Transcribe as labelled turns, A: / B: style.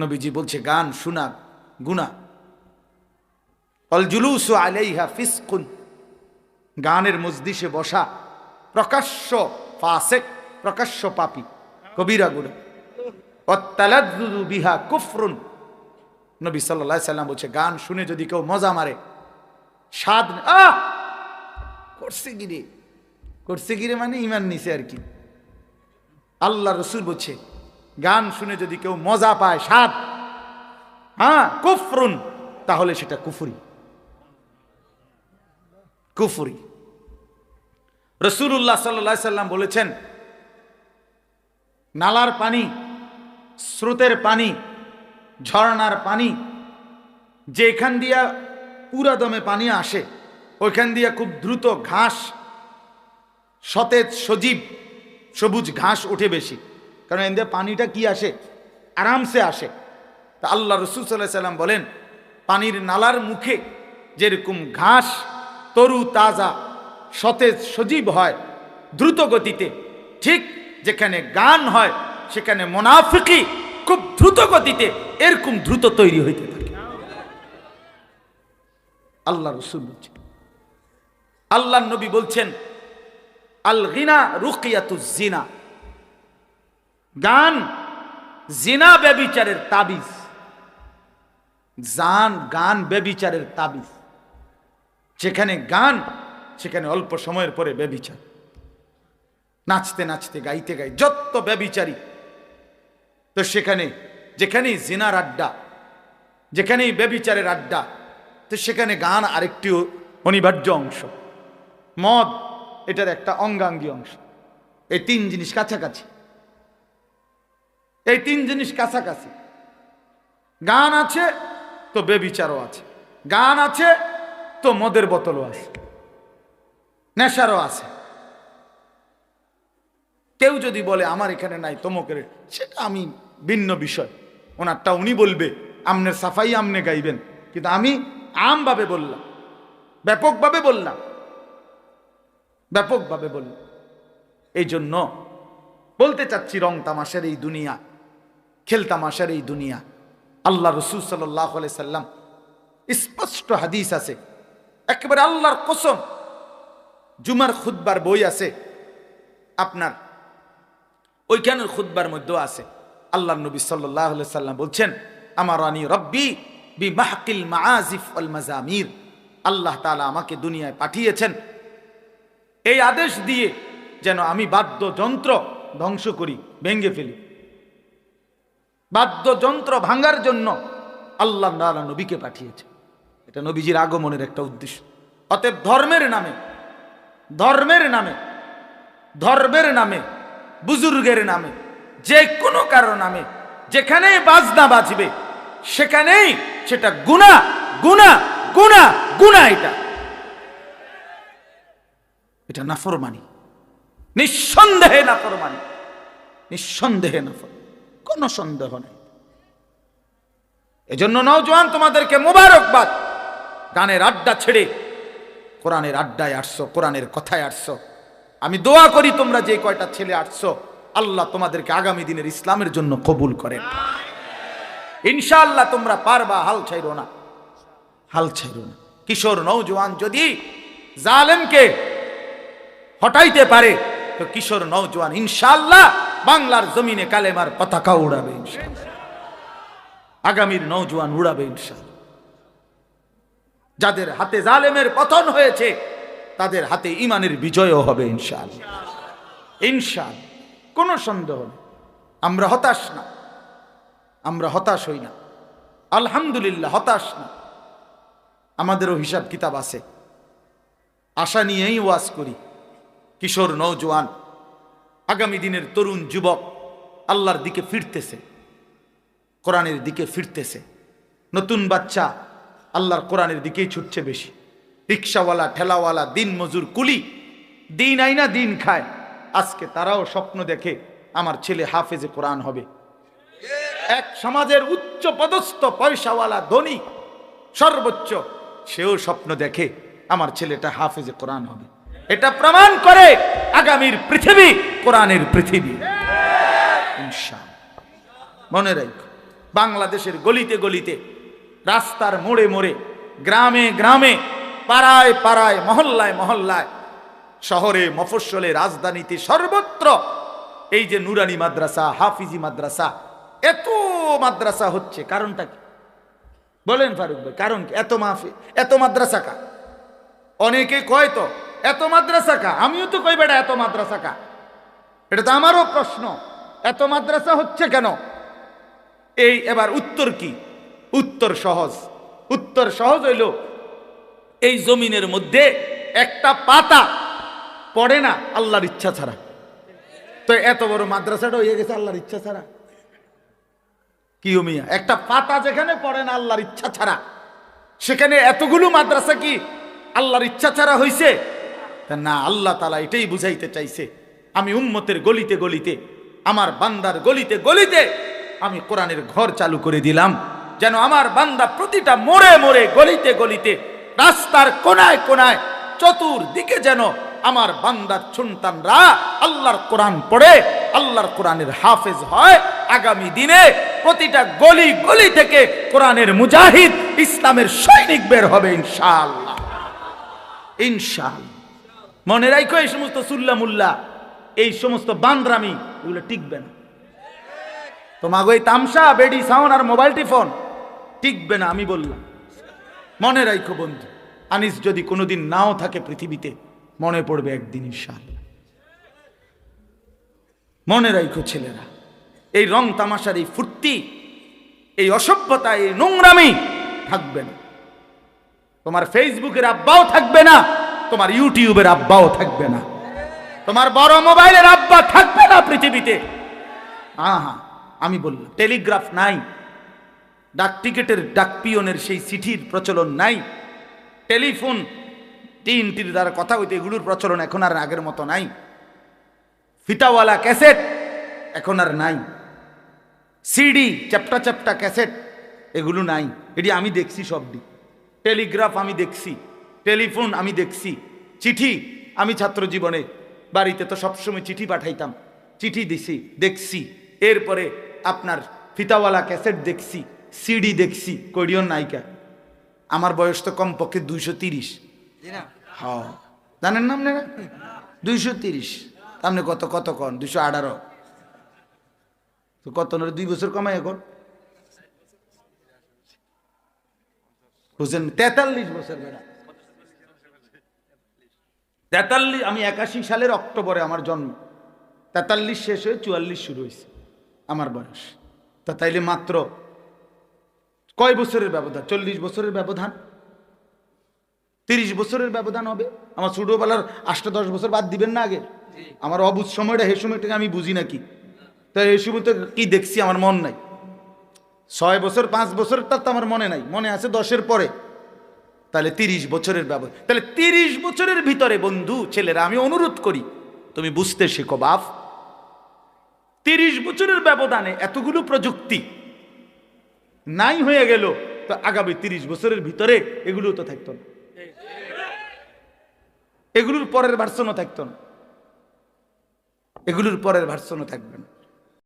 A: নবীজি বলছে, গান শোনা, গুনা। অল জুলুস আলাইহা ফিসকুন। গানের মজদিসে বসা, প্রকাশ্য ফাসেক, প্রকাশ্য পাপি, কবিরা গুণা অত্তালাদ্দুদু বিহা কুফরুন। নবী সাল্লাল্লাহু সাল্লাম বলছে, গান শুনে যদি কেউ মজা মারে, স্বাদ আহ! করছে গিরে করছে গিরে মানে ইমান নিছে আর কি। আল্লাহ রসুল বলছে গান শুনে যদি কেউ মজা পায়, স্বাদ। হ্যাঁ কুফরুন, তাহলে সেটা কুফুরি। কুফুরি। রসুল্লাহ সাল্লাহ সাল্লাম বলেছেন, নালার পানি, স্রোতের পানি, ঝর্ণার পানি যে এখান দিয়া পুরা দমে পানি আসে, ওইখান দিয়া খুব দ্রুত ঘাস, সতেজ সজীব সবুজ ঘাস ওঠে বেশি। কারণ এদের পানিটা কি আসে? আরামসে আসে। তা আল্লাহ রসুল সাল্লাহ সাল্লাম বলেন, পানির নালার মুখে যেরকম ঘাস, তরু, তাজা, সতেজ, সজীব হয়, দ্রুত গতিতে, ঠিক যেখানে গান হয়, সেখানে মোনাফিকি খুব দ্রুত গতিতে এরকম দ্রুত তৈরি হইতে থাকে। আল্লাহ রসুল বলছেন। আল্লাহ নবী বলছেন আল গিনা রুকিয়াতু জিনা গান, জিনা ব্যবিচারের তাবিজ। জান, গান, ব্যবিচারের তাবিজ। যেখানে গান, সেখানে অল্প সময়ের পরে ব্যবিচার। নাচতে নাচতে, গাইতে, গাই, যত ব্যবিচারী। তো সেখানে, যেখানেই জিনার আড্ডা, যেখানেই ব্যবিচারের আড্ডা, তো সেখানে গান আরেকটি অনিবার্য অংশ। মদ, এটার একটা অঙ্গাঙ্গী অংশ। এই তিন জিনিস কাছাকাছি। এই তিন জিনিস কাছাকাছি। গান আছে, তো বেবিচারও আছে। গান আছে, তো মদের বোতলও আছে। নেশারও আছে। কেউ যদি বলে, আমার এখানে নাই তমকের সেটা আমি ভিন্ন বিষয়। ওনারটা উনি বলবে আমনের সাফাই, আমনে গাইবেন। কিন্তু আমি আমভাবে বললাম, ব্যাপকভাবে বললাম ব্যাপকভাবে বললাম। এই জন্য বলতে চাচ্ছি রং তামাশের এই দুনিয়া খেল তামাশার এই দুনিয়া। আল্লাহ রসুল সাল্লাহ সাল্লাম, স্পষ্ট হাদিস আছে। একেবারে আল্লাহর কসম, জুমার খুদ্বার বই আছে। আপনার ওইখানের খুদ্বার মধ্যেও আছে। আল্লাহ নবী সাল্লাহ সাল্লাম বলছেন আমার রানী রব্বি বি মাহকিল মাআজিফ আল মাজামির আল্লাহ তাআলা আমাকে দুনিয়ায় পাঠিয়েছেন। এই আদেশ দিয়ে যেন আমি বাদ্যযন্ত্র ধ্বংস করি ভেঙ্গে ফেলি। বাদ্যযন্ত্র ভাঙার জন্য আল্লাহ তাআলা নবীকে পাঠিয়েছে। এটা নবীজির আগমনের একটা উদ্দেশ্য। অতএব ধর্মের নামে ধর্মের নামে ধর্মের নামে, বুজুর্গের নামে, যে কোনো কারও নামে, যেখানেই বাজনা বাজবে, সেখানেই সেটা গুণা গুণা গুণা গুণা এটা। এটা নাফরমানি। নিঃসন্দেহে নাফরমানি। নিঃসন্দেহে নাফর কোনো সন্দেহ নেই। এজন্য নওজোয়ান তোমাদেরকে মোবারকবাদ। গানের আড্ডা ছেড়ে, কোরআনের আড্ডায় আসছো, কোরআনের কথায় আসছো। আমি দোয়া করি তোমরা যে কয়টা ছেলে আসছো, আল্লাহ তোমাদেরকে আগামী দিনের ইসলামের জন্য কবুল করেন। ইনশাআল্লাহ তোমরা পারবা, হাল ছাইরো না। হাল ছাইরো না। কিশোর নৌজওয়ান যদি জালেমকে হটাইতে পারে, তো কিশোর নৌজওয়ান ইনশাআল্লাহ বাংলার জমিনে কালেমার পতাকা উড়াবে আগামীর নৌজওয়ান উড়াবে ইনশাআল্লাহ। যাদের হাতে জালেমের পতন হয়েছে, তাদের হাতে ইমানের বিজয়ও হবে ইনশাল ইনশাল কোনো সন্দেহ নেই। আমরা হতাশ না। আমরা হতাশ হই না। আলহামদুলিল্লাহ, হতাশ না। আমাদেরও হিসাব কিতাব আছে। আশা নিয়েই ওয়াজ করি। কিশোর নৌজওয়ান আগামী দিনের তরুণ যুবক আল্লাহর দিকে ফিরতেছে, কোরআনের দিকে ফিরতেছে। নতুন বাচ্চা আল্লাহর কোরআনের দিকেই ছুটছে বেশি। রিক্সাওয়ালা, ঠেলাওয়ালা, দিন মজুর, কুলি, দিন আইনা দিন খায়। আজকে তারাও স্বপ্ন দেখে আমার ছেলে হাফেজে কোরআন হবে। এক সমাজের উচ্চ পদস্থ পয়সাওয়ালা ধনী সর্বোচ্চ, সেও স্বপ্ন দেখে আমার ছেলেটা হাফেজে কোরআন হবে। এটা প্রমাণ করে আগামীর পৃথিবী, কোরআনের পৃথিবী। মনে রাখ, বাংলাদেশের গলিতে গলিতে, রাস্তার মোড়ে মোড়ে, গ্রামে গ্রামে, পাড়ায় পাড়ায়, মহল্লায় মহল্লায়, শহরে মফস্বলে রাজধানীতে সর্বত্র এই যে নুরানি মাদ্রাসা, হাফিজি মাদ্রাসা, এত মাদ্রাসা হচ্ছে, কারণটা কি? বলেন ফারুক ভাই, কারণ কি? এত মাফি এত মাদ্রাসা কা অনেকে কয় তো এত মাদ্রাসা কা? আমিও তো কই বেটা এত মাদ্রাসা কা? এটা তো আমারও প্রশ্ন। এত মাদ্রাসা হচ্ছে কেন? এই এবার উত্তর কি? উত্তর সহজ। উত্তর সহজ হইল, এই জমিনের মধ্যে একটা পাতা পড়ে না আল্লাহর ইচ্ছা ছাড়া। তো এত বড় মাদ্রাসাটা হয়ে গেছে আল্লাহর ইচ্ছা ছাড়া। কি মিয়া? একটা পাতা যেখানে পড়ে না আল্লাহর ইচ্ছা ছাড়া, সেখানে এতগুলো মাদ্রাসা কি আল্লাহর ইচ্ছা ছাড়া হইছে? তা না, আল্লাহ তালা এটাই বুঝাইতে চাইছে। আমি উম্মতের গলিতে গলিতে, আমার বান্দার গলিতে গলিতে আমি কোরআনের ঘর চালু করে দিলাম। যেন আমার বান্দা প্রতিটা মোড়ে মোড়ে গলিতে গলিতে, রাস্তার কোনায় কোনায় চতুর্দিকে যেন আমার বান্দার সন্তানরা আল্লাহর কোরআন পড়ে, আল্লাহর কোরআনের হাফেজ হয়। আগামী দিনে প্রতিটা গলি গলি থেকে কোরআনের মুজাহিদ, ইসলামের সৈনিক বের হবে ইনশাআল্লাহ। ইনশাআল্লাহ। মনে রাখো এই সমস্ত সুল্লা মুল্লা, এই সমস্ত বান্দ্রামি এগুলো টিকবে না। তোমাকে ওই তামসা, বেডি সাউন্ড আর মোবাইলটি ফোন টিকবে না, আমি বললাম। মনে রাখো বন্ধু, আনিস যদি কোনোদিন নাও থাকে পৃথিবীতে, মনে পড়বে একদিন ইনশাআল্লাহ মনে রাখো ছেলেরা, এই রং তামাশার এই ফুর্তি, এই অসভ্যতা, এই নোংরামি থাকবে না। তোমার ফেসবুকের আব্বাও থাকবে না তোমার ইউটিউবের আব্বাও থাকবে না। তোমার বড় মোবাইলের আব্বা থাকবে না পৃথিবীতে। আহা, আমি বললাম, টেলিগ্রাফ নাই। ডাক টিকেটের ডাক পিয়নের সেই চিঠির প্রচলন নাই। টেলিফোন টিন টির দ্বারা কথা হইতে এগুলোর প্রচলন এখন আর আগের মতো নাই। ফিতাওয়ালা ক্যাসেট এখন আর নাই। সিডি, চ্যাপটা চ্যাপটা ক্যাসেট, এগুলো নাই। এটি আমি দেখছি সব দিক টেলিগ্রাফ আমি দেখছি। টেলিফোন আমি দেখছি চিঠি আমি ছাত্র জীবনে বাড়িতে তো সবসময় চিঠি পাঠাইতাম চিঠি দিছি দেখছি এরপরে আপনার ফিতাওয়ালা ক্যাসেট দেখছি সিডি দেখছি কডিয়ন নায়িকা আমার বয়স তো কমপক্ষে দুইশো তিরিশ। হ্যাঁ। জানেন না আপনারা? দুইশো তিরিশ। আপনি কত কত কন? দুইশো আঠারো। তো কত নয় দুই বছর কমাই এখন। বুঝছেন? তেতাল্লিশ বছর বেড়া। তেতাল্লিশ আমি একাশি সালের অক্টোবরে আমার জন্ম। তেতাল্লিশ শেষ হয়ে চুয়াল্লিশ শুরু হয়েছে আমার বয়স। তা তাইলে মাত্র কয় বছরের ব্যবধান? চল্লিশ বছরের ব্যবধান? তিরিশ বছরের ব্যবধান হবে? আমার ছোটবেলার আটটা দশ বছর বাদ দিবেন না আগে? আমার অবুজ সময়টা হে সময়টাকে আমি বুঝি নাকি? তাই এই সময় তো কি দেখছি আমার মন নাই। ছয় বছর পাঁচ বছরটা তো আমার মনে নাই। মনে আছে দশের পরে। তাহলে তিরিশ বছরের ব্যবধান তাহলে তিরিশ বছরের ভিতরে বন্ধু, ছেলেরা, আমি অনুরোধ করি, তুমি বুঝতে শেখো বাপ। তিরিশ বছরের ব্যবধানে এতগুলো প্রযুক্তি নাই হয়ে গেল, তো আগামী তিরিশ বছরের ভিতরে এগুলো তো থাকতো না। এগুলোর পরের ভার্সনও থাকতো না। এগুলোর পরের ভার্সনও থাকবে না।